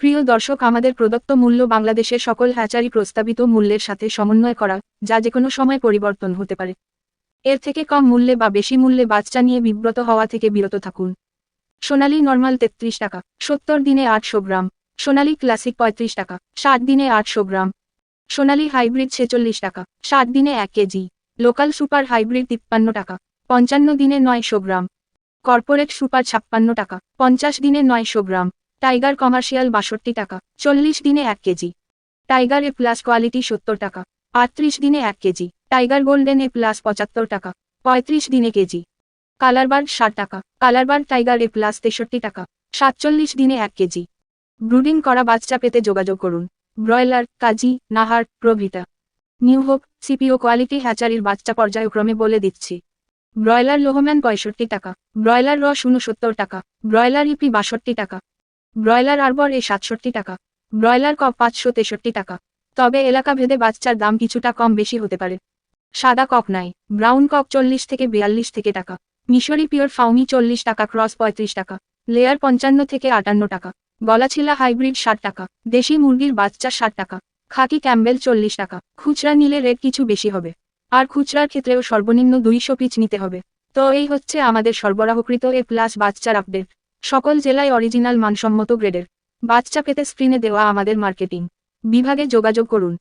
প্রিয় দর্শক, আমাদের প্রদত্ত মূল্য বাংলাদেশের সকল হ্যাচারি প্রস্তাবিত মূল্যের সাথে সমন্বয় করা যা যে কোনো সময় পরিবর্তন হতে পারে। এর থেকে কম মূল্যে বা বেশি মূল্যে বাচ্চা নিয়ে বিব্রত হওয়া থেকে বিরত থাকুন। সোনালী নর্মাল তেত্রিশ টাকা, সত্তর দিনে আটশো গ্রাম। সোনালী ক্লাসিক পঁয়ত্রিশ টাকা, ষাট দিনে আটশো গ্রাম। সোনালী হাইব্রিড ছেচল্লিশ টাকা, ষাট দিনে এক কেজি। লোকাল সুপার হাইব্রিড তিপ্পান্ন টাকা, পঞ্চান্ন দিনে নয়শো গ্রাম। কর্পোরেট সুপার ছাপ্পান্ন টাকা, পঞ্চাশ দিনে নয়শো গ্রাম। টাইগার কমার্শিয়াল বাষট্টি টাকা, চল্লিশ দিনে এক KG. Tiger A plus quality সত্তর টাকা, আটত্রিশ দিনে এক KG. Tiger golden A plus পঁচাত্তর টাকা, পঁয়ত্রিশ দিনে কেজি। কালারবার্ড ষাট টাকা কালারবার্ড টাইগার এ প্লাস তেষট্টি টাকা, সাতচল্লিশ দিনে এক কেজি। ব্রুডিং করা বাচ্চা পেতে যোগাযোগ করুন। ব্রয়লার, কাজী, নাহার, প্রভৃতা। নিউ হোপ, সিপিও কোয়ালিটি হ্যাচারির বাচ্চা পর্যায়ক্রমে বলে দিচ্ছি। ব্রয়লার লোহম্যান পঁয়ষট্টি টাকা, ব্রয়লার রস উনসত্তর টাকা, ব্রয়লার ইপি বাষট্টি টাকা ব্রয়লার আরবর এ সাতষট্টি টাকা। ব্রয়লার কক পাঁচশো তেষট্টি টাকা। তবে এলাকা ভেদে বাচ্চার দাম কিছুটা কম বেশি হতে পারে। সাদা কক নাই। ব্রাউন কক চল্লিশ থেকে বিয়াল্লিশ থেকে টাকা। মিশরি পিওর ফাউমি চল্লিশ টাকা, ক্রস পঁয়ত্রিশ টাকা। লেয়ার পঞ্চান্ন থেকে আটান্ন টাকা। গলাছিলা হাইব্রিড ষাট টাকা। দেশি মুরগির বাচ্চা ষাট টাকা। খাকি ক্যাম্বেল চল্লিশ টাকা। খুচরা নিলে রেট কিছু বেশি হবে। আর খুচরার ক্ষেত্রেও সর্বনিম্ন দুইশো পিচ নিতে হবে। তো এই হচ্ছে আমাদের সরবরাহকৃত এ প্লাস বাচ্চার আপডেট। সকল জেলায় অরিজিনাল মানসম্মত গ্রেডের বাচ্চা পেতে স্ক্রিনে দেওয়া আমাদের মার্কেটিং বিভাগে যোগাযোগ করুন।